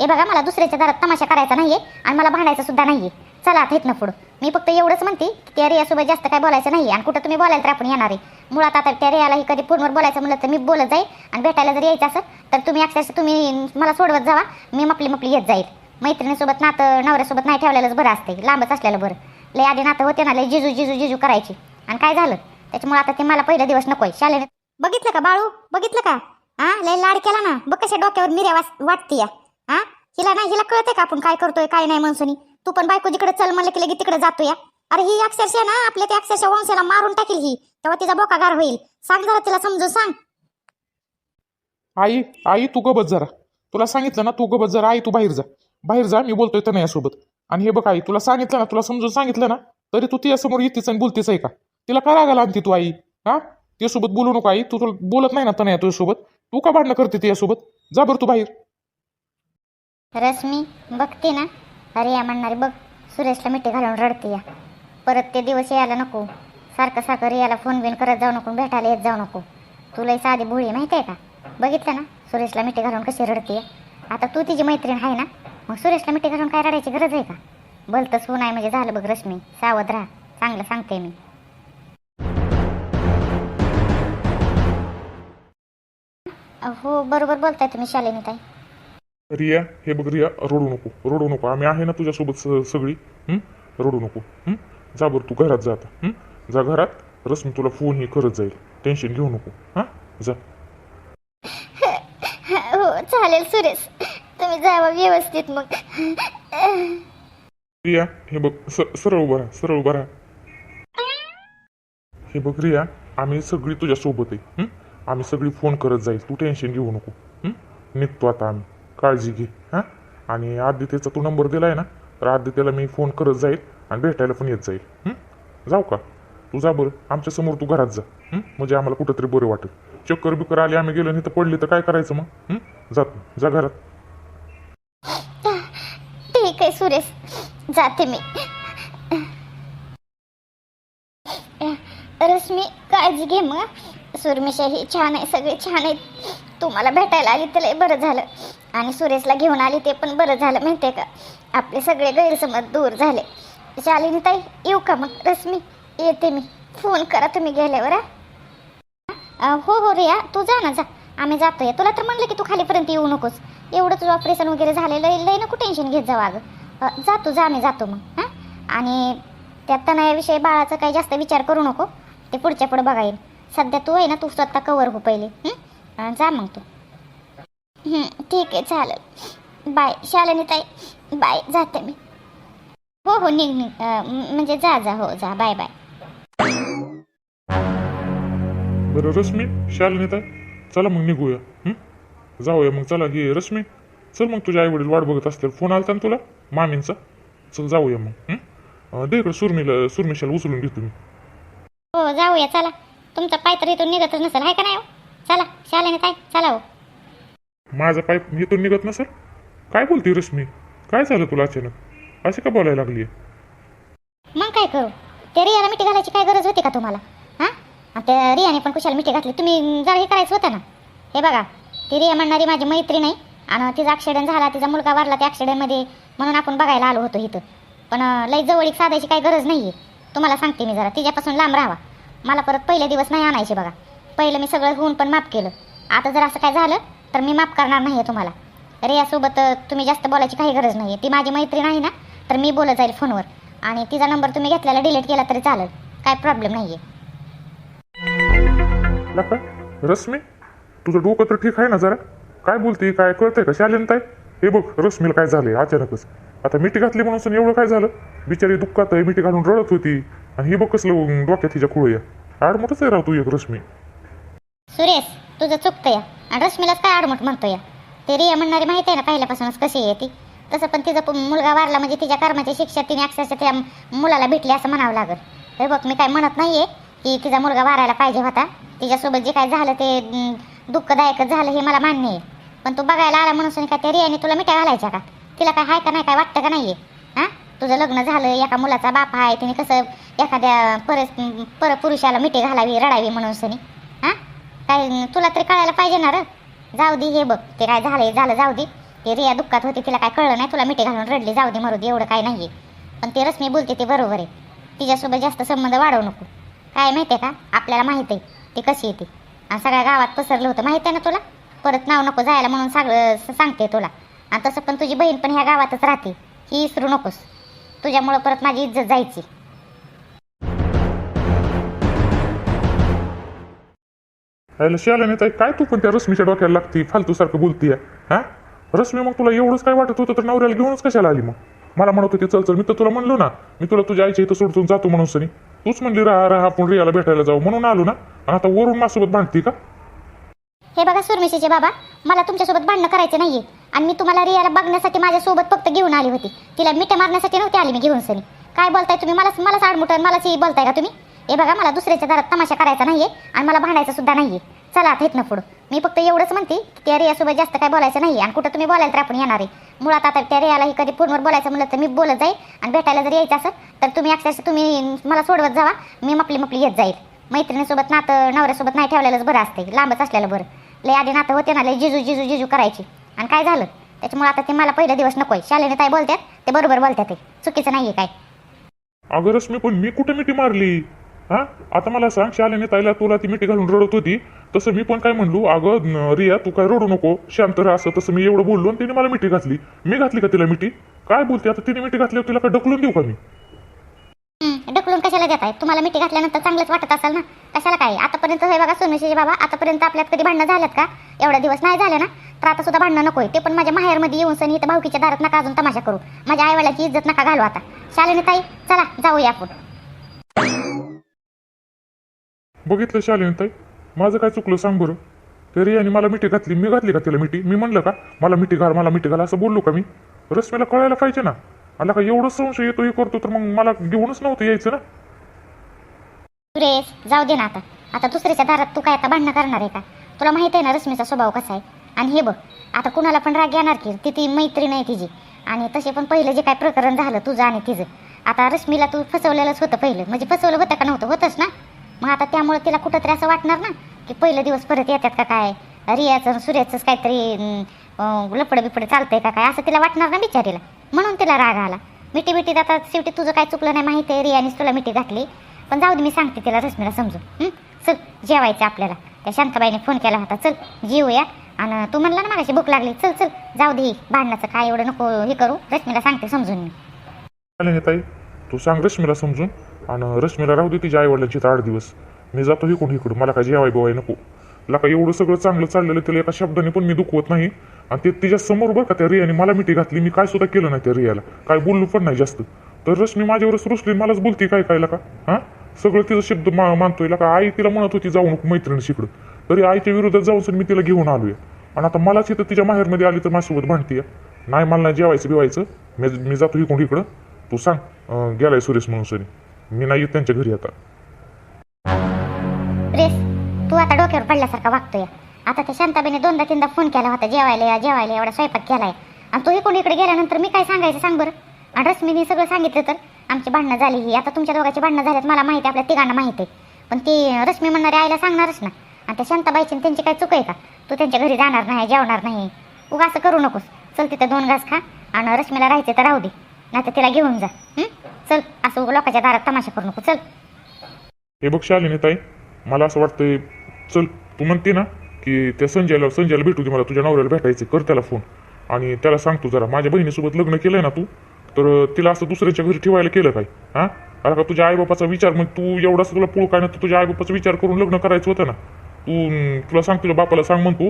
हे बघा मला दुसऱ्याच्या दारात तमाशा करायचा नाहीये आणि मला भांडायचं सुद्धा नाहीये. चला आता ना पुढं. मी फक्त एवढंच म्हणते की त्या रियासोबत जास्त काय बोलायचं नाही आणि कुठं तुम्ही बोलायला तर आपण येणार आहे. मुळात आता त्या रियालाही कधी फोनवर बोलायचं म्हणलं तर मी बोलत जाईल आणि भेटायला जर यायचं असेल तर तुम्ही अक्षरशः तुम्ही मला सोडवत जावा. मी मपली मपली येत जाईल. मैत्रिणीसोबत नातं नवऱ्यासोबत नाही ठेवलेलंच बरं असते लांबच असलेलं बरं. लय आधी नातं होते ना लय जिजू जिजू जिजू करायची. आणि काय झालं? त्याच्यामुळे आता ते मला पहिला दिवस नकोय. शालेने बघितलं का बाळू? बघितलं का? हा लय लाड केला ना. बघ कशा डोक्यावर मिऱ्या वास वाटते या हा? हिला नाही हिला कळते का आपण काय करतोय काय नाही मनसुनी तू पण बायको जिकडे चल म्हणलं की लगेच तिकडे जातो या अरे ही अक्षरशः ना आपल्या त्या अक्षरशः वंशाला मारून टाकेल ही. तेव्हा तिचा बोकागार होईल. सांग जरा तिला समजून सांग. आई आई तू गबत जरा. तुला सांगितलं ना तू गबत जरा. आई तू बाहेर जा. बाहेर जा मी बोलतोय तर यासोबत आणि हे बघ आई तुला सांगितलं ना तुला समजून सांगितलं ना तरी तू तिच्यासमोर येतेच आणि बोलतेच आहे का? तिला काय रागाला आणते तू आई हा? तिच्यासोबत बोलू नको आई. तू तुला बोलत नाही ना तनया तुझ्यासोबत. तू का भांडणं करते तिच्यासोबत? जा बरं तू बाहेर. रश्मी बघते ना. अरे या म्हणणारे बघ सुरेशला मिठी घालून रडते या. परत ते दिवस यायला नको. सारखं सारखं रियाला फोन बिन करत जाऊ नको भेटायला येत जाऊ नको. तुलाही साधी भोळी माहिती आहे का? बघितलं ना सुरेशला मिठी घालून कशी रडते आता तू तिची मैत्रीण आहे ना मग सुरेशला मिठी घालून काय रडायची गरज आहे का? भलतं सून आहे म्हणजे झालं बघ रश्मी सावध राहा. चांगलं सांगते मी. हो बरोबर बोलताय तुम्ही शालिनी ताई. रिया हे बघ रिया रडू नको रडू नको आम्ही आहे ना तुझ्यासोबत स- सगळी? रडू नको? जा बरं तू घरात जा आता? जा घरात रश्मी तुला फोन ही करत जाईल टेन्शन घेऊ नको हां जा हो चालेल सुरेश तुम्ही जावा व्यवस्थित मग रिया हे बघ स- सरळ उभा राहा सरळ उभा राहा हे बघ रिया आम्ही सगळी तुझ्या सोबत आहे? आम्ही सगळी फोन करत जाईल तू टेन्शन घेऊ नको? निघतो आता आम्ही काळजी घे हां? आणि आदित्यचा तू नंबर दिलाय ना तर आदित्यला मी फोन करत जाईल आणि भेटायला पण येत जाईल जाऊ का? तू जा बरं आमच्यासमोर तू घरात जा म्हणजे आम्हाला कुठंतरी बरं वाटेल. चक्कर बिक्कर आली आम्ही गेलो नाही तर पडली तर काय करायचं मग जा जा घरात. ठीक आहे सुरेश. जाते मी. रश्मी काळजी घे मग. सुरमिशाही छान आहे सगळे छान आहेत. तुम्हाला भेटायला आली तर बरं झालं. आणि सुरेशला घेऊन आली ते पण बरं झालं माहिती का? आपले सगळे गैरसमज दूर झाले. शालिनी ताई येऊ का मग? रश्मी येते मी. फोन करा तुम्ही गेल्यावर हो. हो रिया तू जा ना जा. आम्ही जातोय. तुला तर म्हणलं की तू खालीपर्यंत येऊ नकोस. एवढं तुझं ऑपरेशन वगैरे झालेलं लय नको टेन्शन घेत जाऊ अगं. जातो जा तू जा आम्ही जातो मग हां. आणि त्या तणायाविषयी बाळाचा काही जास्त विचार करू नको. ते पुढच्या पुढं बघा येईल. सध्या तू आहे ना तू स्वतः कवर हो पहिले हं? जा मग तू. ठीक आहे चालेल. बाय शालिनी ताई. बाय जाते मी. हो हो निघ निघ. म्हणजे जा जा हो जा. Bye bye. बरं रश्मी शालिनी ताई. चला मग निघूया. हं? जाऊया मग. चला ही रश्मी. चल मग तुझे आई वडील वाट बघत असतील. फोन आलता ना तुला? मामींचा? चल जाऊया मग. हं? अं, दे इकडे सुरमीला सुरमिशाला उचलून घेतो मी. हो जाऊया चला. तुमचा पाय तर इथून निघतच नसेल आहे का नाही हो? चला शालेने काय? चला हो. माझा पाईप इथून निघत नसेल? काय बोलते रश्मी? काय झालं तुला अचानक? असे का बोलायला लागली मग काय करू? त्या रियाला मिठी घालायची काय गरज होती का तुम्हाला? हां? त्या रियाने पण कुशाला मिठी घातली. तुम्ही जरा हे करायचं होतं ना? हे बघा ती रिया म्हणणारी माझी मैत्री नाही आणि तिचा ॲक्सिडेंट झाला तिचा मुलगा वारला त्या ॲक्सिडेंटमध्ये म्हणून आपण बघायला आलो होतो इथं. पण लई जवळीक साधायची काही गरज नाही आहे तुम्हाला सांगते मी जरा. तिच्यापासून लांब राहावा. मला परत पहिले दिवस नाही आणायचे बघा. पहिलं मी सगळं होऊन पण माफ केलं. आता जर असं काय झालं तर मी माफ करणार नाही आहे तुम्हाला. रियासोबत तुम्ही जास्त बोलायची काही गरज नाही आहे ती माझी मैत्रीण आहे ना तर मी बोलत जाईल फोनवर. आणि तिचा नंबर तुम्ही घेतलेला डिलीट केला तरी चालेल. काय प्रॉब्लेम नाही आहे रश्मी तुझं डोकं तर ठीक आहे ना जरा? काय बोलते काय कळतंय का? शालिन ताई? हे बघ रश्मीला काय झालंय अचानकच. आता मिठी घातली म्हणून एवढं काय झालं? बिचारी दुःखात आहे मिठी घालून रडत होती. आणि हे बघ कसलं डोक्यात तिच्या खुळया आडमोठच आहे राव तू एक रश्मी. सुरेश तुझं चुकतं या. आणि रश्मीलाच काय आडमट म्हणतो या? ते रिया म्हणणारी माहिती आहे ना पहिल्यापासूनच कशी आहे ती. तसं पण तिचा प- मुलगा वारला म्हणजे तिच्या कर्माची शिक्षा तिने अक्षरशः त्या मुलाला भेटली असं म्हणावं लागल. हे बघ मी काय म्हणत नाहीये की तिचा मुलगा वारायला पाहिजे होता. तिच्यासोबत जे काय झालं ते अं, दुःखदायकच झालं हे मला मान्य आहे. पण तू बघायला आला म्हणून काय त्या रियाने तुला मिठ्या घालायच्या का? तिला काय हाय का नाही काय वाटतं का नाहीये? हां? तुझं लग्न झालं एका मुलाचा बाप आहे तिने कसं एखाद्या परस परपुरुषाला मिठी घालावी रडावी म्हणून सनी. हां? काय तुला तरी कळायला पाहिजे ना र. जाऊ दे हे बघ ते काय झालंय झालं जाऊ दे. ते रिया दुःखात होती तिला काय कळलं नाही तुला मिठी घालून रडली जाऊ दे मरू दे एवढं काय नाही पण ते रश्मी बोलते ते बरोबर आहे. तिच्यासोबत जास्त संबंध वाढवू नको. काय माहिती आहे का? आपल्याला माहीत आहे. ती कशी येते आणि सगळ्या गावात पसरलं होतं. माहिती आहे ना तुला? परत नाव नको जायला म्हणून सगळं सांगते तुला. आणि तसं पण तुझी बहीण पण ह्या गावातच राहते. ही विसरू नकोस. तुझ्यामुळं परत माझी इज्जत जायची. यायला नाही ताई काय तू पण त्या रश्मीच्या डोक्याला लागती फालतूसारखं बोलतीय हा? रश्मी मग तुला एवढंच काय वाटत होतं तर नवऱ्याला घेऊनच कशाला आली मग? मला म्हणत होती चल चल मी तर तुला म्हणलो ना मी तुला तुझ्या आईच्या इथं सोडून जातो म्हणून सनी. तूच म्हणली राहा राहा आपण रियाला भेटायला जाऊ. म्हणून आलो ना. आणि आता वरून माझ्यासोबत भांडती का? हे बघा सुरमिशीचे बाबा मला तुमच्यासोबत भांडणं करायचं नाहीये. आणि मी तुम्हाला रियाला बघण्यासाठी माझ्यासोबत फक्त घेऊन आली होती. तिला मिठ्या मारण्यासाठी नव्हती आली मी घेऊन सनी. काय बोलताय तुम्ही? मला मलाच आडमुठं मलाच बोलताय का तुम्ही? हे बघा मला दुसऱ्याच्या दारात तमाशा करायचा नाहीये आणि मला भांडायचं सुद्धा नाहीये. चला आता इथनं पुढं. मी फक्त एवढंच म्हणते की त्या रियासोबत जास्त काय बोलायचं नाही आणि कुठं तुम्ही बोलायला तर आपण येणार आहे. मुळात आता त्या रियालाही कधी फोनवर बोलायचं म्हणलं तर मी बोलत जाईल आणि भेटायला जर यायचं असेल तर तुम्ही अक्षरशः तुम्ही मला सोडवत जावा. मी मपली मपली येत जाईल. मैत्रिणीसोबत नातं नवऱ्यासोबत नाही ठेवलेलंच बरं असते लांबच असलेलं बरं. लय आधी नातं होते ना लय जिजू जिजू जिजू करायची. आणि काय झालं? त्याच्यामुळे आता ते मला पहिला दिवस नको आहे शालेने काय बोलतात ते बरोबर बोलतात ते. चुकीचं नाहीये काय. अगं रश्मी पण मी कुठे मिठी मारली? हा? आता मला सांग शालेने ताईला तुला ती मिठी घालून रडत होती. तसं मी पण काय म्हणलो अगं न- रिया तू काय रडू नको. शांत राहा असं. तसं मी एवढं बोललो आणि तिने मला मिठी घातली. मी घातली का तिला मिठी? काय बोलते? आता तिने मिठी घातली तिला काय ढकलून देऊ का मी? ढकलून कशाला देत आहे तुम्हाला मिठी घातल्यानंतर चांगलंच वाटत असेल ना? कशाला काय? आतापर्यंत हे बघा सोमेशीचे बाबा आतापर्यंत आपल्यात कधी भांडणं झाल्यात का? एवढा दिवस नाही झाले ना? तर आता सुद्धा भांडणं नकोय. ते पण माझ्या माहेरमध्ये येऊन सनी इथं भाऊकीच्या दारात नका अजून तमाशा करू. माझ्या आईवाल्याची इज्जत नका घालू आता. शालेने ताई चला जाऊया आपण. बघितलं शालीन ताई. माझं काय चुकलं सांग बरं. तरी रियाने मला मिठी घातली. मी घातली का तिला मिठी? मी म्हणलं का? मला मिठी घाल मला मिठी घाल असं बोललो का मी? रश्मीला कळायला पाहिजे ना. आला का एवढं संशय येतो हे करतो तर मग मला घेऊनच नव्हतं यायचं ना. सुरेश जाऊ दे ना आता. आता दुसऱ्याच्या दारात तू काय आता भांडणं करणार आहे का? तुला माहीत आहे ना रश्मीचा स्वभाव कसा आहे? आणि हे बघ आता कुणाला पण राग येणार की ती ती मैत्रीण आहे तिची. आणि तसे पण पहिलं जे काय प्रकरण झालं तुझं आणि तिचं. आता रश्मीला तू फसवलेलंच होतं पहिलं. म्हणजे फसवलं होतं का नव्हतं? होतंच ना. मग आता त्यामुळे तिला कुठंतरी असं वाटणार ना की पहिलं दिवस परत येतात का काय? रियाचं सूर्याचंच काहीतरी लपडं बिपडं चालतंय का काय? असं तिला वाटणार ना बिचारीला. म्हणून तिला राग आला. मिठी मिठी आता शेवटी तुझं काय चुकलं नाही माहिती आहे रियानीच तुला मिठी घातली. पण जाऊ दे मी सांगते तिला रश्मीला समजून. चल जेवायचं आपल्याला. त्या शांताबाईने फोन केला होता. चल जेवूया आणि तू म्हणला ना मागाशी भूक लागली. चल चल जाऊ दे. भांडणाचं काय एवढं नको हे करू. रश्मीला सांगते समजून मी. ताई. तू सांग रश्मीला समजून. आणि रश्मीला राहू दे तिच्या आईवडिलांची आठ दिवस. मी जातो आहे कोण इकडं मला काय जेवाय बिवाय नको. लका एवढं सगळं चांगलं चाललेलं तिला एका शब्दाने पण मी दुखवत नाही. आणि ते तिच्या समोर बरं का त्या रियाने मला मिठी घातली. मी काय सुद्धा केलं नाही त्या रियाला. काय बोललो पण नाही जास्त. तर रश्मी माझ्यावरच रुसली. मलाच बोलती काय काय का हां? सगळं तिचा शब्द मा मानतोय का आई तिला म्हणत होती जाऊ नको मैत्रिणी शिकडं तरी आईच्या विरोधात जाऊन सर मी तिला घेऊन आलोय. आणि आता मलाच इथं तिच्या माहेरमध्ये आली तर माझ्यासोबत भांडतीय? नाही मला नाही जेवायचं बिवायचं मी मी जातो इकडून इकडं. तू सांग. गेलाय सुरेश म्हणून सरी मी नाही येत त्यांच्या घरी आता. प्रेस तू आता डोक्यावर पडल्यासारखा वागतोय. आता त्या शांताबाईने दोनदा तीनदा फोन केला होता जेवायला या जेवायला एवढा स्वयंपाक केलाय. आणि तू इकडून इकडे गेल्यानंतर मी काय सांगायचं सांग बरं? आणि रश्मीने सगळं सांगितलं तर आमची भांडणं झाली ही. आता तुमच्या दोघांची भांडणं झाल्यात मला माहिती आहे आपल्या तिघांना माहिती आहे. पण ती रश्मी म्हणणारी आईला सांगणारच ना आणि त्या शांताबाईची आणि त्यांची काय चूक आहे का? तू त्यांच्या घरी जाणार नाही जेवणार नाही. उगा असं करू नकोस. चल तिथं दोन घास खा आणि रश्मीला राहायचे तर राहू दे. नाही तर तिला घेऊन जा. चल असं लोकांच्या दारात तमाशा करू नको. चल. हे बघ शालिनी ताई मला असं वाटतंय चल तू म्हणते ना की त्या संजयला संजयला भेटू दे मला तुझ्या नवऱ्याला भेटायचं कर त्याला फोन आणि त्याला सांगतो जरा माझ्या बहिणीसोबत लग्न केलंय ना तू तर तिला असं दुसऱ्याच्या घरी ठेवायला केलं काय? हा? अरे का तुझ्या आईबापाचा विचार मग तू एवढाच तुला पुळ काय ना तू तुझ्या आईबापाचा विचार करून लग्न करायचं होतं ना? तू तुला सांग तुझ्या बापाला सांग म्हणतो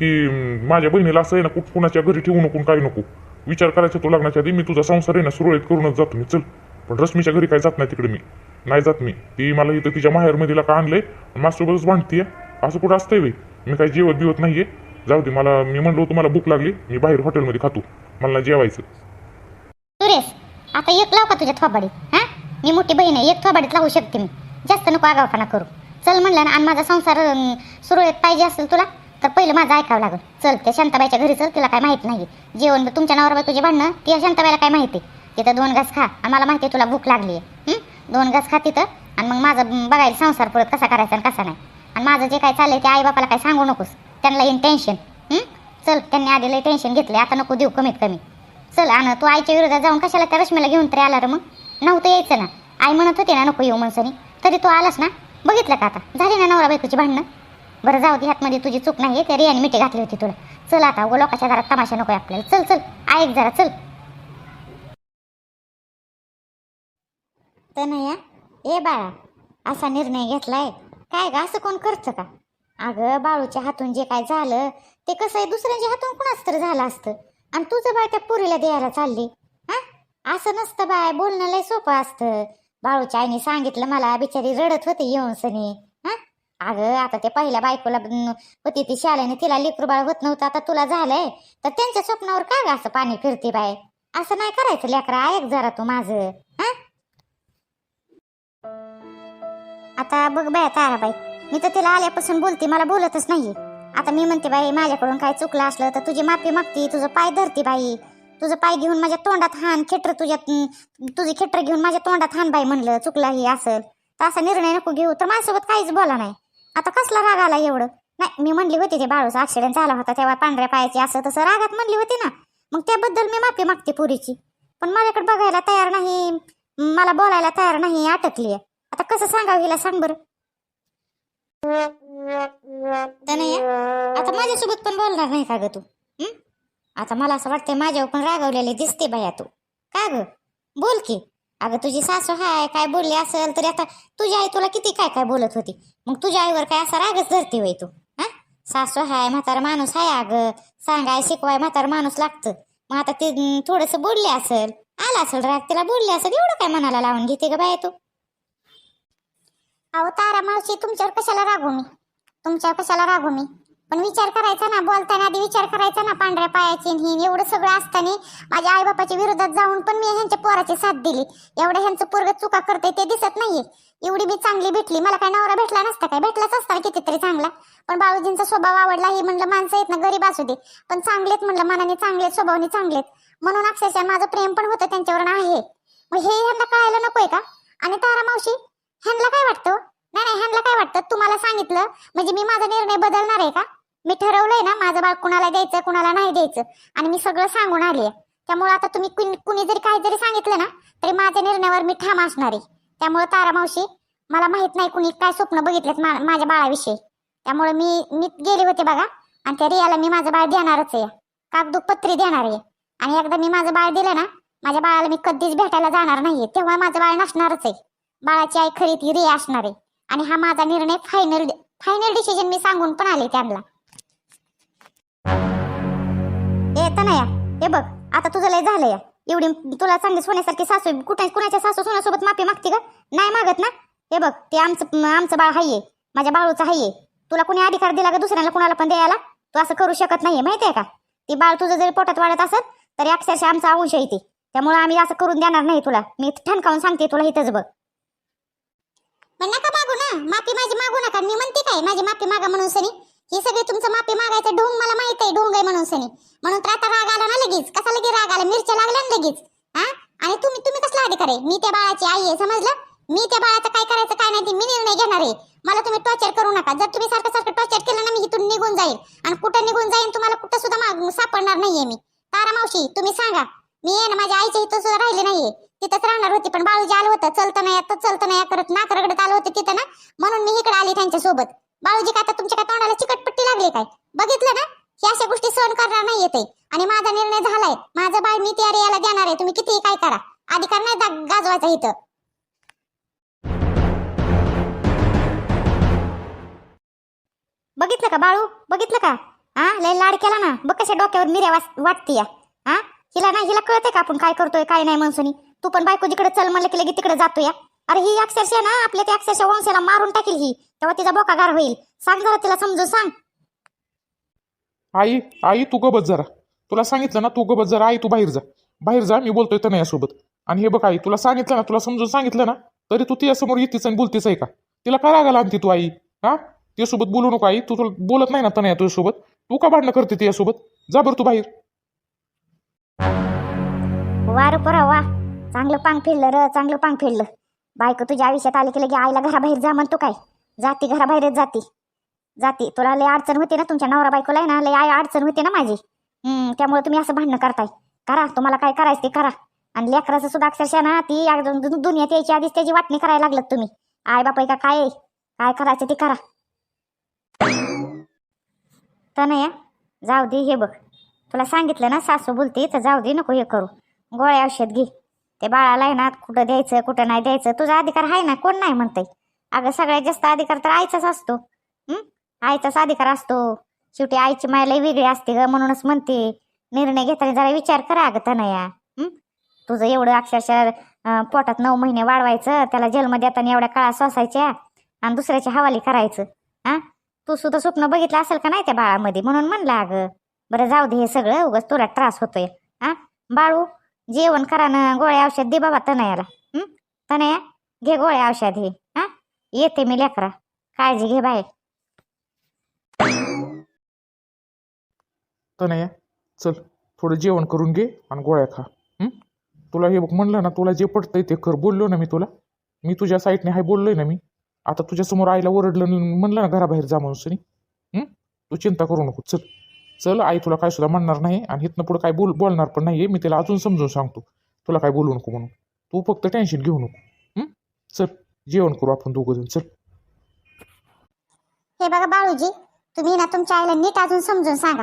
की माझ्या बहिणीला असं आहे ना कुठ कुणाच्या घरी ठेवू नको काय नको. विचार करायचा तो लग्नाच्या आधी. मी तुझा संसार आहे ना सुरळीत करूनच जातो मी. चल. पण रश्मीच्या घरी काय जात नाही तिकडे मी. नाही जात मी. ती मला इथं तिच्या माहेरमध्ये का आणलंय? आणि माझ्यासोबतच भांडतीये. असं कुठं असतंय बाई? मी काही जेवत बिवत नाहीये. जाऊ दे मला मी म्हणलो तुम्हाला भूक लागली. मी बाहेर हॉटेलमध्ये खातो. मला जेवायचं. सुरेश आता एक लाव का तुझ्या थोबाडीत? हा? मी मोठी बहीण आहे. एक थोबाडीत लावू शकते मी. जास्त नको आगावपणा करू. चल म्हणलं ना आणि माझा संसार सुरळीत पाहिजे असेल तुला? तर पहिलं माझं ऐकावं लागेल. चल त्या शांताबाईच्या घरी चल तिला काय माहीत नाही जेवण तुमच्या नावावर तुझे भांडणं ती शांताबाईला काय माहिती? तिथं दोन घास खा आणि मला माहिती आहे तुला भूक लागली आहे दोन घास खा तिथं आणि मग माझं बघायला संसार परत कसा करायचा आणि कसा नाही. आणि माझं जे काय चाललंय ते आई बापाला काय सांगू नकोस. त्यांना येईन टेन्शन चल त्यांनी आधी लय टेन्शन घेतलं आता नको देऊ कमीत कमी. चल आणि तू आईच्या विरोधात जाऊन कशाला त्या रश्मीला घेऊन तरी आला रे मग? नव्हतं यायचं ना. आई म्हणत होती ना नको येऊ मनसनी तरी तू आलास ना? बघितलं का आता? झाली ना नवरा बायकोची भांडणं? बरं जाऊ दे ह्यातमध्ये तुझी चूक नाही त्या रियाने मिठी घातली होती तुला. चल आता उगा लोकांच्या घरात तमाशा नको आपल्याला. चल चल ऐक जरा चल. तनया ए बाळा असा निर्णय घेतलाय? काय ग असं कोण करतं का? अगं बाळूच्या हातून जे काय झालं ते कसं आहे दुसऱ्यांच्या हातून कुणाच तर झालं असतं. आणि तुझं बाळ त्या पुरीला द्यायला चालली हा? असं नसतं बाय बोलणं लय सोपं असतं. बाळूच्या आईने सांगितलं मला बिचारी रडत होती येऊन सनी. अगं आता ते पहिल्या बायकोला होती ती शाळेने तिला लेकरू बाळ होत नव्हतं. आता तुला झालंय. तर त्यांच्या स्वप्नावर काय असं पाणी फिरते बाय? असं नाही करायचं लेकरा. ऐक जरा तू माझं. हा? आता बघ बाय ताराबाई. मी तर तिला आल्यापासून बोलते मला बोलतच नाही आता मी म्हणते बाई माझ्याकडून काय चुकलं असलं तर तुझी माफी मागती तुझं पाय धरती बाई. तुझं पाय घेऊन माझ्या तोंडात हान खेटर तुझ्या तुझी खेटर घेऊन माझ्या तोंडात हान बाई म्हणलं चुकलाही असं. तर असा निर्णय नको घेऊ. तर माझ्यासोबत काहीच बोला नाही. आता कसला राग आला एवढं? नाही मी म्हणली होती ते बाळूचा ऍक्सिडेंट झाला होता तेव्हा पांढऱ्या पायाची असं तसं रागात म्हणली होती ना. मग त्याबद्दल मी माफी मागते पुरीची. पण माझ्याकडे बघायला तयार नाही. मला बोलायला तयार नाही अटकली आता कसं सांगावं हिला सांग बरं. आता माझ्यासोबत पण बोलणार नाही का ग तू? आता मला असं वाटतंय माझ्यावर पण रागवलेले दिसते बाया तू. का ग? बोल की. अगं तुझी सासू हाय काय बोलली असेल तरी आता तुझी आई तुला किती काय काय बोलत होती? मग तुझ्या आईवर काय असा रागच धरते होय तू हा? सासू हाय म्हातारा माणूस हाय अगं. सांगाय शिकवाय म्हातारा माणूस लागतं. मग आता ते थोडंसं बोलले असेल आला असेल राग तिला बोलले असेल एवढं काय मनाला लावून घेते का बाय तू? अहो तारा मावशी तुमच्यावर कशाला रागू मी? तुमच्यावर कशाला रागू मी? पण विचार करायचा ना बोलताना आधी विचार करायचा ना पांढऱ्या पायाची ही एवढं सगळं असताना माझ्या आईबापाच्या विरोधात जाऊन पण मी ह्यांच्या पोराची साथ दिली. एवढं ह्यांचं पोरग चुका करते ते दिसत नाहीये. एवढी मी चांगली भेटली. मला काय नवरा भेटला नसता काय? भेटलाच असता कितीतरी चांगला. पण बाळूजींचा स्वभाव आवडला हे म्हणलं माणसं आहेत ना गरीब असू दे. पण चांगलेत म्हणलं मनाने चांगलेत स्वभावने चांगलेत म्हणून अक्षरशः माझं प्रेम पण होतं त्यांच्यावर आहे. मग हे ह्यांना कळायला नकोय का? आणि तारा मावशी ह्यांना काय वाटतं? नाही नाही ह्यांना काय वाटतं? तुम्हाला सांगितलं. म्हणजे मी माझा निर्णय बदलणार आहे का? मी ठरवलंय ना माझं बाळ कुणाला द्यायचं कुणाला नाही द्यायचं. आणि मी सगळं सांगून आली आहे त्यामुळे आता तुम्ही कुणी कुणी जरी काही जरी सांगितलं ना तरी माझ्या निर्णयावर मी ठाम असणार आहे. त्यामुळे तारा मावशी मला माहीत नाही कुणी काय स्वप्न बघितलेत मा- माझ्या बाळाविषयी. त्यामुळे मी मी गेले होते बघा आणि त्या रियाला मी माझं बाळ देणारच आहे. कागदूक पत्री देणार आहे. आणि एकदा मी माझं बाळ दिलं ना माझ्या बाळाला मी कधीच भेटायला जाणार नाहीये. तेव्हा माझं बाळ नसणारच आहे. बाळाची आई खरी ती रिया असणार आहे. आणि हा माझा निर्णय फायनल फायनल डिसिजन मी सांगून पण आले त्यांना. तनया हे बघ आता तुझं लय झालं या. एवढी तुला चांगली सोन्यासारखी सासू कुठे कुणाच्या सासू सोन्यासोबत माफी मागते का नाही मागत ना? हे बघ ते आमचं आमचं बाळ हाये. माझ्या बाळूचं हाये. तुला कोणी अधिकार दिला का दुसऱ्याला कुणाला पण द्यायला? तू असं करू शकत नाहीये माहितीये का? ती बाळ तुझं जरी पोटात वाढत असत तरी अक्षरशः आमचा अंश येते त्यामुळे आम्ही असं करून देणार नाही तुला. मी ठणकावून सांगते तुला इथंच बघ. पण नका मागू ना. माफी माझी मागू नका. मी म्हणते काय माझी माफी मागा म्हणून सनी. हे सगळे तुमचं माफी मागायचं ढोंग मला माहीत आहे ढोंग आहे म्हणून सनी. म्हणून तर आता राग आला ना लगेच. कसा लगेच राग आला? मिरच्या लागल्या ना लगेच. हा? आणि तुम्ही तुम्ही कसला अधिकार आहे? मी त्या बाळाची आई आहे समजलं? मी त्या बाळाचं काय करायचं काय नाही मी निर्णय घेणार आहे. मला तुम्ही टॉर्चर करू नका. जर तुम्ही सारखं सारखं टॉर्चर केलं ना मी इथून निघून जाईल आणि कुठं निघून जाईल तुम्हाला कुठं सुद्धा सापडणार नाहीये मी. तारा मावशी तुम्ही सांगा. मी आहे ना माझ्या आईच्या इथं सुद्धा राहिले नाहीये. तिथंच राहणार होती पण बाळूजी आलं होतं. चलतं नाही आता चलतं नाही करत नाक रगडत आलं होतं तिथं ना. म्हणून मी इकडे आली त्यांच्यासोबत बाळूजी काय आता तुमच्या काय तोंडाला चिकटपट्टी लागली काय? बघितलं ना? ही अशा गोष्टी सहन करणार नाही येते आणि माझा निर्णय झालाय. माझं बाळ मी त्या रियाला देणार आहे. तुम्ही कितीही काय करा. अधिकार नाही गाजवायचा इथं. बघितलं का बाळू? बघितलं का? हा लय लाड केला ना. बघ कशा डोक्यावर मिऱ्या वाटते या. हा हिला नाही हिला कळतंय का आपण काय करतोय काय नाही म्हणसुनी? तू पण बायको जिकडे चल म्हणलं की लगेच तिकडे जातो या. अरे ही अक्षरशः ना आपल्या त्या अक्षरशः वंशाला मारून टाकील ही. तेव्हा तिचा बोका गार होईल. सांग जरा तिला समजून सांग. आई आई तू गबत जरा. तुला सांगितलं ना तू गबत जरा. आई तू बाहेर जा. बाहेर जा मी बोलतोय तनयासोबत आणि हे बघ आई तुला सांगितलं ना तुला समजून सांगितलं ना तरी तू तिच्यासमोर येतेच आणि बोलतेच आहे का तिला काय रागाला आणते तू आई? हा? तिच्यासोबत बोलू नको आई. तू तुला बोलत नाही ना तनया तुझ्यासोबत. तू का भांडणं करते तिच्यासोबत? जा बरं तू बाहेर. वार परा वा. चांगलं पांग फिरलं र चांगलं पांग फिरलं. बायको तुझ्या आयुष्यात आली की लगे आईला घराबाहेर जा म्हणतो काय? जाती घराबाहेरच जाती. जाती. तुला लय अडचण होते ना तुमच्या नवरा बायकोला आहे ना लय आय अडचण होते ना माझी. त्यामुळे तुम्ही असं भांडणं करताय. करा तुम्हाला काय करायचं ते करा. आणि लेकराचं सुद्धा अक्षरशः ना ती दु- दुनियात यायची आधीच त्याची वाटणी करायला लागलं तुम्ही. आई बापाई का काय आहे? काय करायचं ते करा. तर नाही जाऊ दे हे बघ. तुला सांगितलं ना सासू बोलते तर जाऊ दे नको हे करू. गोळ्या औषध घे. ते बाळाला आहे ना कुठं द्यायचं कुठं नाही द्यायचं तुझा अधिकार आहे ना कोण नाही म्हणतंय. अगं सगळ्यात जास्त अधिकार तर आईचाच असतो. आईचाच अधिकार असतो. शेवटी आईची मायला वेगळी असते ग म्हणूनच म्हणते. निर्णय घेताना जरा विचार करा अगं तनया तुझं एवढं अक्षरशः पोटात नऊ महिने वाढवायचं त्याला जन्म देताना एवढ्या काळा सोसायच्या आणि दुसऱ्याच्या हवाली करायचं. हा? तू सुद्धा स्वप्न बघितलं असेल का नाही त्या बाळामध्ये? म्हणून म्हणलं अगं. बरं जाऊ दे हे सगळं उगाच तुला त्रास होतोय. हा? बाळू जेवण करा ना गोळ्या औषध दे बाबा तनयाला हं? तनया घे गोळ्या औषध हे. हा? येते मी लेकरा. काळजी घे बाहेर तनया चल थोडं जेवण करून घे आणि गोळ्या खा. हं? तुला हे बघ म्हणलं ना तुला जे पटतंय ते कर. बोललो ना मी तुला. मी तुझ्या साईडने हाय बोललोय ना मी. आता तुझ्यासमोर आईला ओरडलं न म्हणलं ना घराबाहेर जा म्हणून सनी हं? तू चिंता करू नको. चल. चल आई तुला काय सुद्धा म्हणणार नाही आणि इथनं पुढं काय बोल बोलणार पण नाही मी त्याला अजून समजून सांगतो. तुला काय बोलू नको म्हणून. तू फक्त टेन्शन घेऊ नको. चल जेवण करू आपण दोघं जण. चल. हे बघा बाळूजी तुम्ही ना तुमच्या आईला नीट अजून समजून सांगा.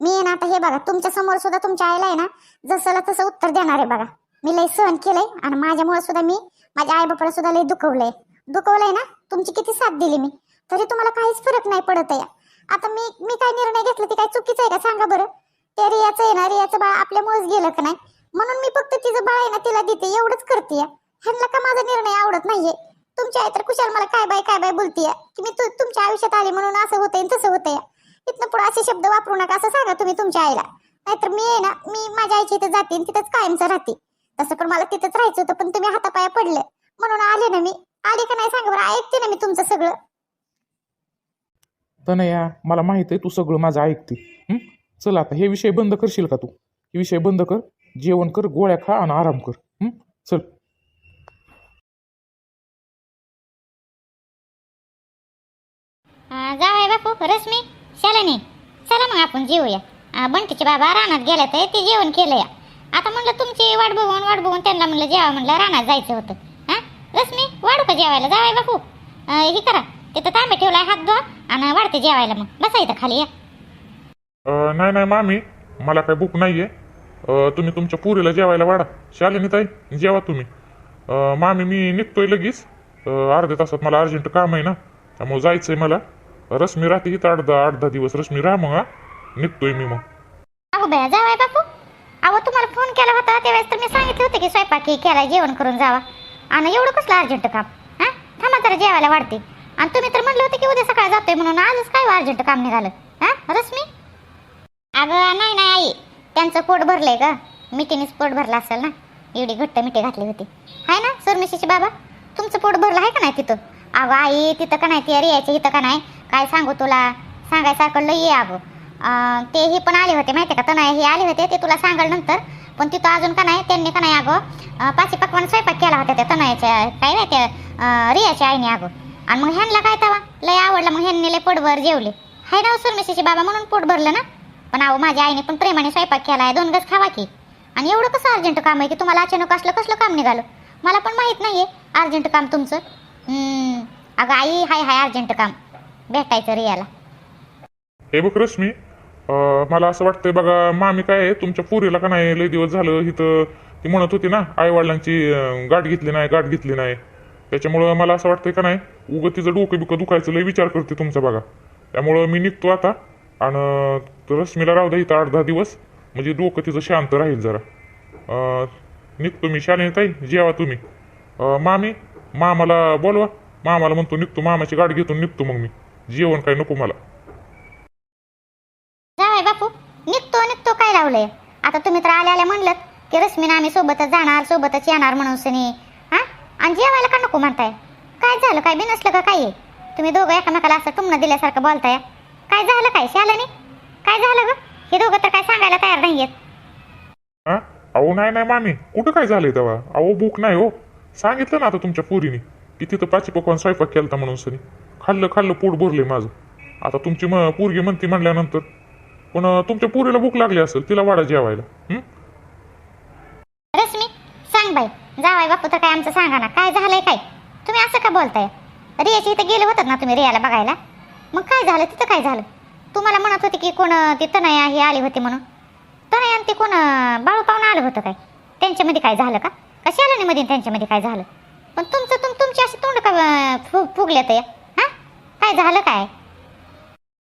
मी ना आता हे बघा तुमच्यासमोर सुद्धा तुमच्या आईला आहे ना जसंला तसं उत्तर देणार आहे बघा. मी लय सहन केलंय आणि माझ्यामुळे सुद्धा मी माझ्या आई बापाला सुद्धा लय दुखवलंय. दुखवलंय ना? तुमची किती साथ दिली मी? तरी तुम्हाला काहीच फरक नाही पडत आहे. आता मी मी काय निर्णय घेतला ते काय चुकीचं आहे का? सांगा बरं. ते रियाचं आहे ना रियाचं बाळ आपल्यामुळेच गेलं का नाही? म्हणून मी फक्त तिचं बाळ आहे ना तिला देते एवढंच करते ह्यांना का माझा निर्णय आवडत नाहीये? तुमच्या आई तर कुशाल मला काय बाय काय बाय बोलतीये? की मी तु- तुमच्या आयुष्यात आले म्हणून असं होतंय तसं होतंय. इथनं पुढे असे शब्द वापरू नका असं सांगा तुम्ही तुमच्या आईला. नाहीतर मी आहे ना मी माझ्या आईच्या इथे जाते आणि तिथंच कायमचं राहते. तसं पण मला तिथंच राहायचं होतं पण तुम्ही हातापाया पडले. म्हणून आले ना मी. आले का नाही सांगा बरं ऐकते ना मी तुमचं सगळं. तनया मला माहीत आहे तू सगळं माझं ऐकते. चल आता हे विषय बंद करशील का तू? हे विषय बंद कर जेवण कर गोळ्या खा आणि आराम कर. चल. जावाय बापू रश्मी मी. चला मग आपण जेवूया बंटीचे बाबा रानात गेले तर ते जेवण केलं या. आता म्हणलं तुमची वाट बघून वाट बघून त्यांना म्हणलं जेवा म्हणलं रानात जायचं होतं. हा रश्मी वाढू का जेवायला? जावाय बापू. हे करा. तिथं तांबे ठेवलाय हात धुवा आणि वाढते जेवायला मग. बसा इथं खाली या. अं, नाही नाही मामी मला काही भूक नाहीये. अं, तुम्ही तुमच्या पुरीला जेवायला वाढा. शालिनी ताई जेवा तुम्ही. अं, मामी मी निघतोय लगेच. अं, अर्ध्या तासात मला अर्जंट काम आहे ना त्यामुळे जायचंय मला. रश्मी राहते इथं आठ दहा आठ दहा दिवस. रश्मी राहा मग हा. निघतोय मी मग. अहो बया जावाय बापू. अहो तुम्हाला फोन केला होता त्यावेळेस तर मी सांगितलं होतं की स्वयंपाक केलाय जेवण करून जावा. आणि एवढं कसलं अर्जंट काम? हा? थांबा जरा जेवायला वाढते. आणि तुम्ही तर म्हणलं होतं की उद्या सकाळी जातोय म्हणून आजच काय अर्जंट काम निघालं? हा? रश्मी? अगं नाही नाही आई. त्यांचं पोट भरलंय का मिठीनेच पोट भरलं असेल ना. एवढी घट्ट मिठी घातली होती. आहे ना सुरमिशीचे बाबा? तुमचं पोट भरलं आहे का नाही तिथं? अगं आई तिथं का नाही? ती यायची इथं का नाही? काय सांगू तुला? सांगायसारखं लई ये अगं. ते हे पण आले होते माहिती का? तनय हे आले होते ते तुला सांगाल नंतर. पण तिथं अजून का नाही? त्यांनी का नाही अगं? अं, पाची पकवान स्वयंपाक केला होता त्या तनयाच्या काय नाही त्या रियाच्या आईने अगं. आणि मग ह्यांना काय तवा? लय आवडलं मग ह्यांनी लय पोटभर जेवले. हाय ना हो, सुरमेशीचे बाबा म्हणून पोट भरलं ना? पण अहो माझ्या आईने पण प्रेमाने स्वयंपाक केला आहे दोन गज खावा की. आणि एवढं कसं अर्जंट काम आहे की तुम्हाला अचानक असलं कसलं काम निघालं? मला पण माहीत नाही आहे अर्जंट काम तुमचं. अगं आई हाय हाय अर्जंट काम. भेटायचं रियाला हे बघ रश्मी मला असं वाटतंय बघा मामी काय आहे तुमच्या पुरीला का नाही लय दिवस झालं इथं? ती म्हणत होती ना आई वडिलांची गाठ घेतली नाही गाठ घेतली नाही. त्याच्यामुळं मला असं वाटतंय का नाही उगं तिचं डोकं बिकं दुखायचं लय विचार करते तुमचा बघा. त्यामुळं मी निघतो आता आणि रश्मीला राहू द्या इथं आठ दहा दिवस. म्हणजे डोकं तिचं शांत राहील जरा. निघतो मी. शालेय ताई जेवा तुम्ही. मामी मामाला बोलवा. मामाला म्हणतो निघतो. मामाची गाडी घेतो निघतो मग मी. जेवण काय नको मला. जावाय बापू. निघतो निघतो. काय लावलंय? आता तुम्ही तर आल्या आल्या म्हणलं की रश्मीन आम्ही सोबतच जाणार सोबतच येणार म्हणून सनी. हा? आणि जेवायला का नको म्हणताय? काय झालं? काय बिनसलं का काय आहे? तुम्ही दोघं एकमेकाला असं टुमणं दिल्यासारखं बोलताय. काय झालं काय? शाలని काय झालं ग? हे दोघं तर काय सांगायला तयार नाहीयेत. हा? अहो नाही नाही मामी. कुठं काय झालंय तेव्हा? अहो भूक नाही हो. सांगितलं ना आता तुमच्या पोरीने. की तिथं पाची पकवान स्वयंपाक केलता म्हणून सनी. खाल्लं खाल्लं पोट भरलंय माझं. आता तुमची म पोरगी म्हणते म्हणल्यानंतर. पण तुमच्या पोरीला भूक लागली असेल तिला वाडा जेवायला. हं? रश्मी सांग बाई. जावाय बापू तर काय आमचं सांगा ना. काय झालंय काय? तुम्ही असं का बोलताय? रियाच्या इथं गेले होतात ना तुम्ही रियाला बघायला. मग काय झालं? तिथं काय झालं? तुम्हाला म्हणत होते की कोण ती तनया ही आली होती म्हणून. तनया आणि ते कोण बाळू पाहून आलं होतं काय? त्यांच्यामध्ये काय झालं का? कशी आलं नाही मध्ये त्यांच्यामध्ये काय झालं? पण तुमचं तुम तुमची अशी तोंड का फु फुगल्यात हां? काय झालं काय?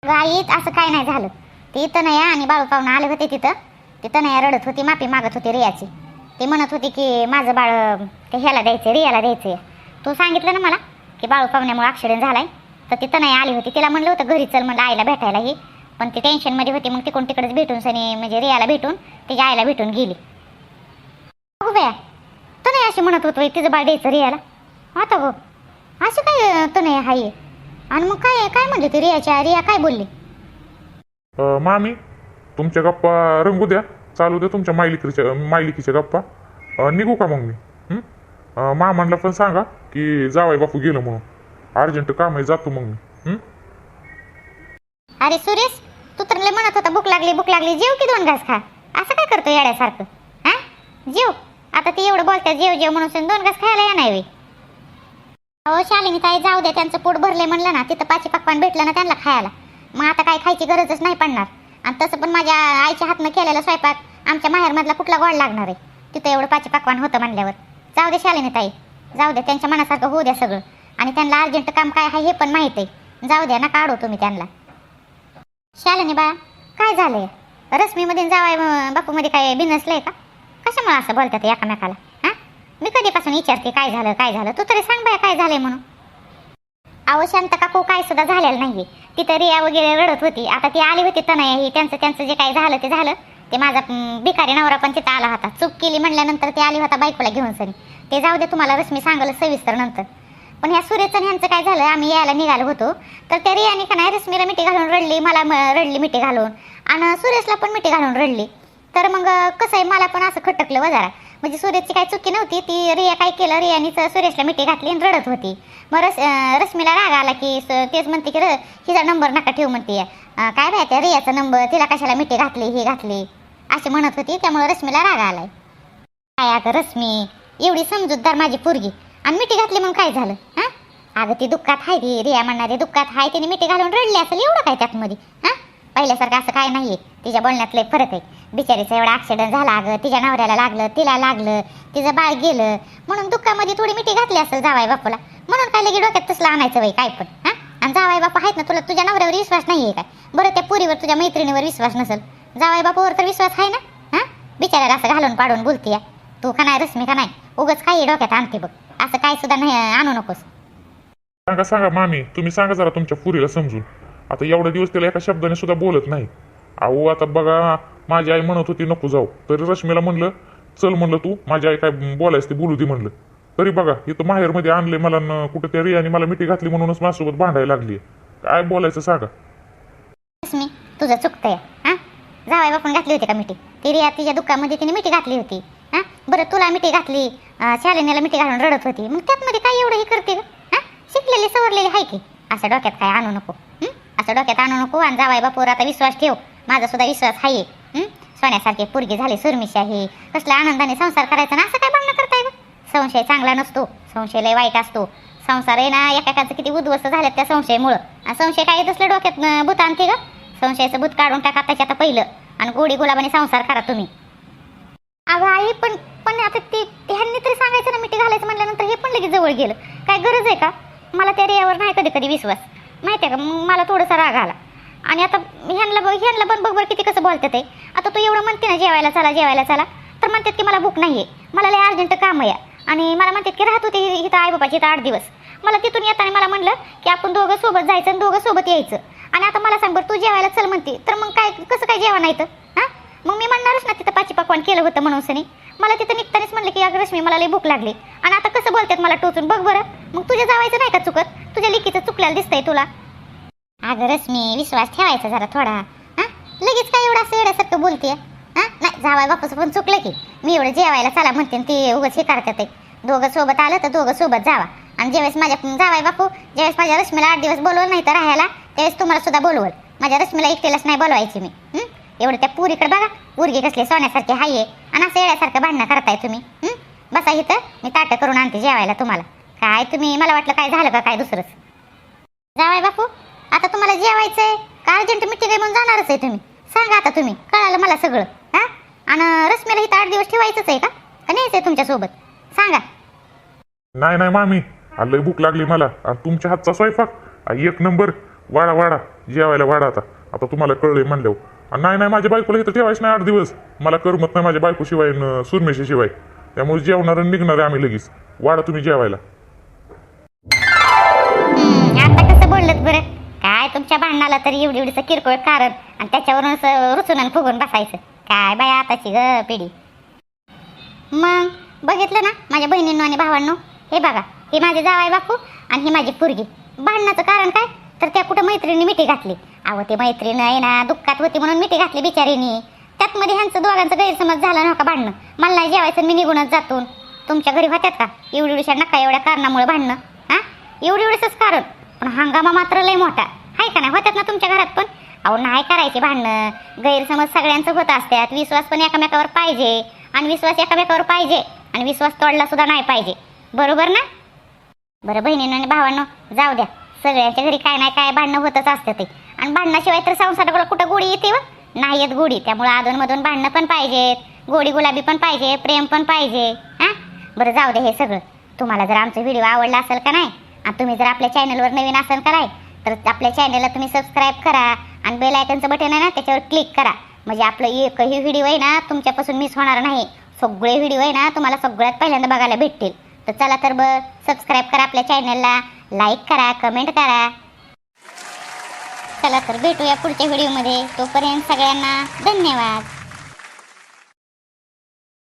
गाईत असं काय नाही झालं. ती तनया आणि बाळू पाहून आले होते तिथं. ती तनया रडत होती माफी मागत होती रियाची. ती म्हणत होती की माझं बाळ ते ह्याला द्यायचं रियाला द्यायचं तू सांगितलं ना मला की बाळू पाहुण्यामुळे ॲक्सिडेंट झालाय. तर ती तनाई आली होती. तिला म्हणलं होतं घरी चल म्हणलं आईला भेटायला ही पण ती टेन्शनमध्ये होती. मग तिकडून तिकडेच भेटून सनी म्हणजे रियाला भेटून तिच्या आईला भेटून गेली. हो बया नाही अशी म्हणत होतो तिचं बाळ द्यायचं रियाला. आता गो असं काय तनया हाय आणि मग काय काय म्हणली ती रियाच्या रिया काय बोलली? मामी तुमच्या गप्पा रंगू द्या. चालू द्या तुमच्या मायलिकीच्या मायलिकीच्या गप्पा. अं, निघू का मग मी? मामांना पण सांगा की जावाय बापू गेलं म्हणून. अर्जंट काम आहे जातो मग मी. अरे सुरेश तू तर लय म्हणत होता भूक लागली भूक लागली जेव की दोन घास खा. असं काय करतो येड्यासारखं? हा? जेव. आता ती एवढं बोलतात जेव जेव म्हणून दोन घास खायला येणार वे अहो शालिनी ताई जाऊ द्या त्यांचं पोट भरले म्हणलं ना तिथं पाची पकवान भेटलं ना त्यांना खायला. मग आता काय खायची गरजच नाही पडणार. आणि तसं पण माझ्या आईच्या हातनं केलेला स्वयंपाक आमच्या माहेरमधला कुठला गोड लागणार आहे. तिथं एवढं पाची पकवान होतं म्हणल्यावर. जाऊ दे शालिनी ताई. जाऊ दे त्यांच्या मनासारखं होऊ द्या सगळं. आणि त्यांना अर्जंट काम काय आहे हे पण माहीत आहे. जाऊ द्या ना काढू तुम्ही त्यांना. शालिनी बा काय झालंय? रश्मीमध्ये जावाय बापूमध्ये काय बिनसलंय का? कशामुळे असं बोलतात एकामेकाला? हा? मी कधीपासून विचारते काय झालं काय झालं? तू तरी सांग बाया काय झालंय म्हणून. अहो शांत काकू काय सुद्धा झालेलं नाहीये. तिथं रिया वगैरे रडत होती. आता ती आली होती तनया ही त्यांचं त्यांचं जे काय झालं ते झालं. ते माझा भिकारी नवरा पण तिथं आला होता. चूक केली म्हणल्यानंतर ते आली होता बायकोला घेऊन सरी. ते जाऊ दे तुम्हाला रश्मी सांगलं सविस्तर नंतर. पण ह्या सुरेचं आणि ह्यांचं काय झालं आम्ही यायला निघालो होतो. तर त्या रियाने का नाही रश्मीला मिठी घालून रडली मला रडली मिठी घालून. आणि सुरेशला पण मिठी घालून रडली. तर मग कसं आहे मला पण असं खटकलं वजारा जरा म्हणजे सुरेशची काय चुकी नव्हती ती रिया काय केलं रियानीच सुरेशला मिठी घातली आणि रडत होती. मग रस रश्मीला राग आला की स- तेच म्हणते की र हिचा नंबर नका ठेवू म्हणते. काय बाय त्या रियाचा नंबर तिला कशाला मिठी घातली हे घातली? अशी म्हणत होती त्यामुळे रश्मीला राग आलाय. काय अगं रश्मी एवढी समजूतदार माझी पोरगी. आणि मिठी घातली म्हणून काय झालं? हां? अगं ती दुःखात हाय ती रिया म्हणणारी दुःखात आहे तिने मिठी घालून रडली असेल एवढं काय त्यातमध्ये? हां? पहिल्यासारखं असं काय नाही तिच्या बोलण्यात एक फरक आहे. बिचारीचा एवढा ॲक्सिडेंट झाला अगं तिच्या नवऱ्याला लागलं तिला लागलं तिचं बाळ गेलं. म्हणून दुःखामध्ये थोडी मिठी घातली असेल जावाय बापूला. म्हणून काय लगे डोक्यात तसलं आणायचं बाई काय पण हा? आणि जावाई बापा आहेत ना तुला तुझ्या नवऱ्यावर विश्वास नाहीये काय? बरं त्या पुरीवर तुझ्या मैत्रिणीवर विश्वास नसेल. जावाई बापावर तर विश्वास आहे ना हा? बिचाऱ्याला असं घालून पाडून बोलतीया. तू का नाही रश्मी का नाही? उगच काही डोक्यात आणते बघ. असं काय सुद्धा नाही आणू नकोस. सांगा सांगा मामी तुम्ही सांगा जरा तुमच्या पुरीला समजून. आता एवढे दिवस तिला एका शब्दाने सुद्धा बोलत नाही. अहो आता बघा माझी आई म्हणत होती नको जाऊ. तरी रश्मीला म्हणलं चल म्हणलं तू माझी आई काय बोलायस ते बोलू दे म्हणलं. तरी बघा इथं माहेरमध्ये आणले मला न कुठेतरी आणि मला मिठी घातली म्हणूनच माझ्यासोबत भांडायला लागली काय बोलायचं सांगा. रश्मी तुझं चुकतंय. हा? जावाय बापून घातली होती का मिठी? ती रिया तिच्या दुःखामध्ये तिने मिठी घातली होती. हा? बरं तुला मिठी घातली शालिनीला मिठी घालून रडत होती. मग त्यातमध्ये काय एवढं हे करते हा? शिकलेली सवरलेली आहे की? असं डोक्यात काय आणू नको. असं डोक्यात आणू नको आणि जावाय बापूवर आता विश्वास ठेव. माझा सुद्धा विश्वास आहे सोन्यासारखी पुरगी पोरगी झाली सुरमिशी आहे. कसल्या आनंदाने संसार करायचा ना असं काय संशय चांगला नसतो. संशय लय वाईट असतो. संसार आहे ना एकाचं किती उद्ध्वस्त झालेत त्या संशयमुळं. आणि संशय काय येत असलं डोक्यात भूत आणते ग? संशयाचं भूत काढून टाका त्याच्या आता पहिलं. आणि गोडी गुलाबाने संसार करा तुम्ही. अगं आई पण पण आता ते ह्यांनी तरी सांगायचं ना मिठी घालायचं म्हटल्यानंतर हे पण लगेच जवळ गेलं. काय गरज आहे का? मला त्या रियावर नाही कधी कधी विश्वास. माहिती आहे का? मग मला थोडासा राग आला. आणि आता ह्यांना बघ ह्यांना पण बघ बरं किती कसं बोलतात ते. आता तू एवढं म्हणते ना जेवायला चला जेवायला चला. तर म्हणतात की मला भूक नाही आहे मला लय अर्जंट काम आहे. आणि मला म्हणतात की राहत होते इथं आई बाबाची इथं आठ दिवस. मला तिथून येताना मला म्हणलं की आपण दोघं सोबत जायचं आणि दोघं सोबत यायचं. आणि आता मला सांग बरं तू जेवायला चल म्हणते तर मग काय कसं काय जेवण येतं हां? मग मी म्हणणारच ना तिथं पाची पकवान केलं होतं म्हणून सनी. मला तिथं निघतानीच म्हणलं की अगं रश्मी मला लई भूक लागली. आणि आता कसं बोलतात मला टोचून बघ बरं मग तुझ्या जावायचं नाही का चुकत? तुझ्या लिखीचं चुकल्याला दिसतंय तुला. अगं रश्मी विश्वास ठेवायचा जरा थोडा. हां? लगेच काय एवढं असं एवढ्यासारखं बोलते जावाय बापाचं पण चुकलं की. मी एवढं जेवायला चला म्हणते आणि ते उगाच हे करतात दोघं सोबत आलं तर दोघं सोबत जावा. आणि ज्यावेळेस माझ्या जावाय बापू ज्यावेळेस माझ्या रश्मीला आठ दिवस बोलवलं नाही तर राहायला त्यावेळेस तुम्हाला सुद्धा बोलवल. माझ्या रश्मीला एकटेलाच नाही बोलवायची मी. एवढं त्या पुरीकडे बघा पुरगी कसली सोन्यासारखे हाय आहे आणि असं येण्यासारखं भांडणं करताय तुम्ही. बसा इथं मी ताटं करून आणते जेवायला तुम्हाला. काय तुम्ही मला वाटलं काय झालं का काय दुसरंच. जावाय बापू आता तुम्हाला जेवायचंय. का अर्जंट मिटिंग आहे म्हणून जाणारच आहे तुम्ही. सांगा आता तुम्ही कळालं मला सगळं. आणि रश्मीला इथं आठ दिवस ठेवायचंच आहे का? का न्यायचंय तुमच्यासोबत? सांगा. नाही नाही मामी. आ, लय भूक लागली मला. आणि तुमच्या हातचा स्वयंपाक. आ, एक नंबर. वाडा वाडा. जेवायला वाडा आता. आता तुम्हाला कळलंय म्हणल्यावर आ, नाही नाही माझ्या बायकोला इथं ठेवायचं नाही आठ दिवस. मला करमत नाही माझ्या बायकोशिवाय न सुरमेशीशिवाय त्यामुळे जेवणार आणि निघणार आहे आम्ही लगेच. वाडा तुम्ही जेवायला. हम्म, आता कसं बोललं बरं? काय तुमच्या भांडणाला तरी एवढी एवढीचं किरकोळ कारण आणि त्याच्यावरून असं रुचून आणि फुगून बसायचं. काय बाय आताची ग पिढी? मग बघितलं ना माझ्या बहिणींनो आणि भावांनो? हे बघा हे माझे जावाय बापू आणि ही माझी पोरगी. भांडणाचं कारण काय? तर त्या कुठं मैत्रिणी मिठी घातली. अहो ते मैत्रीण आहे ना दुःखात होती म्हणून मिठी घातली बिचारीनी. त्यात मध्ये ह्यांचं दोघांचं गैरसमज झाला नका भांडणं. मला नाही जेवायचं मी निघूनच जातून. तुमच्या घरी होत्यात का? एवढी एवढीशा नका एवढ्या कारणामुळे भांडणं हा? एवढी एवढंच कारण. पण हंगामा मात्र लय मोठा. आहे का नाही? होत्यात ना तुमच्या घरात पण? अहो नाही करायचे भांडणं. गैरसमज सगळ्यांचं होत असतात. विश्वास पण एकामेकावर पाहिजे. आणि विश्वास एकामेकावर पाहिजे. आणि विश्वास तोडला सुद्धा नाही पाहिजे. बरोबर ना? बरं बहिणीनं आणि भावांनो जाऊ द्या. सगळ्यांच्या घरी काय नाही काय भांडणं होतच असतं ते. आणि भांडणाशिवाय तर संसारकडं कुठं गोडी येते व? नाही येत गोडी. त्यामुळं अधूनमधून भांडणं पण पाहिजेत. गोडी गुलाबी पण पाहिजे. प्रेम पण पाहिजे. हां? बरं जाऊ द्या हे सगळं. तुम्हाला जर आमचा व्हिडिओ आवडला असेल का नाही? आणि तुम्ही जर आपल्या चॅनलवर नवीन असाल का नाही? तर आपल्या चॅनलला तुम्ही सबस्क्राईब करा. आणि बेल आयकनचं बटन आहे ना त्याच्यावर क्लिक करा. म्हणजे आपलं एकही व्हिडिओ आहे ना तुमच्यापासून मिस होणार नाही. सगळे व्हिडिओ आहे ना तुम्हाला सगळ्यात पहिल्यांदा बघायला भेटतील. तर चला तर ब सबस्क्राईब करा आपल्या चॅनलला लाईक करा कमेंट करा. चला तर भेटूया पुढच्या व्हिडिओमध्ये तोपर्यंत सगळ्यांना धन्यवाद.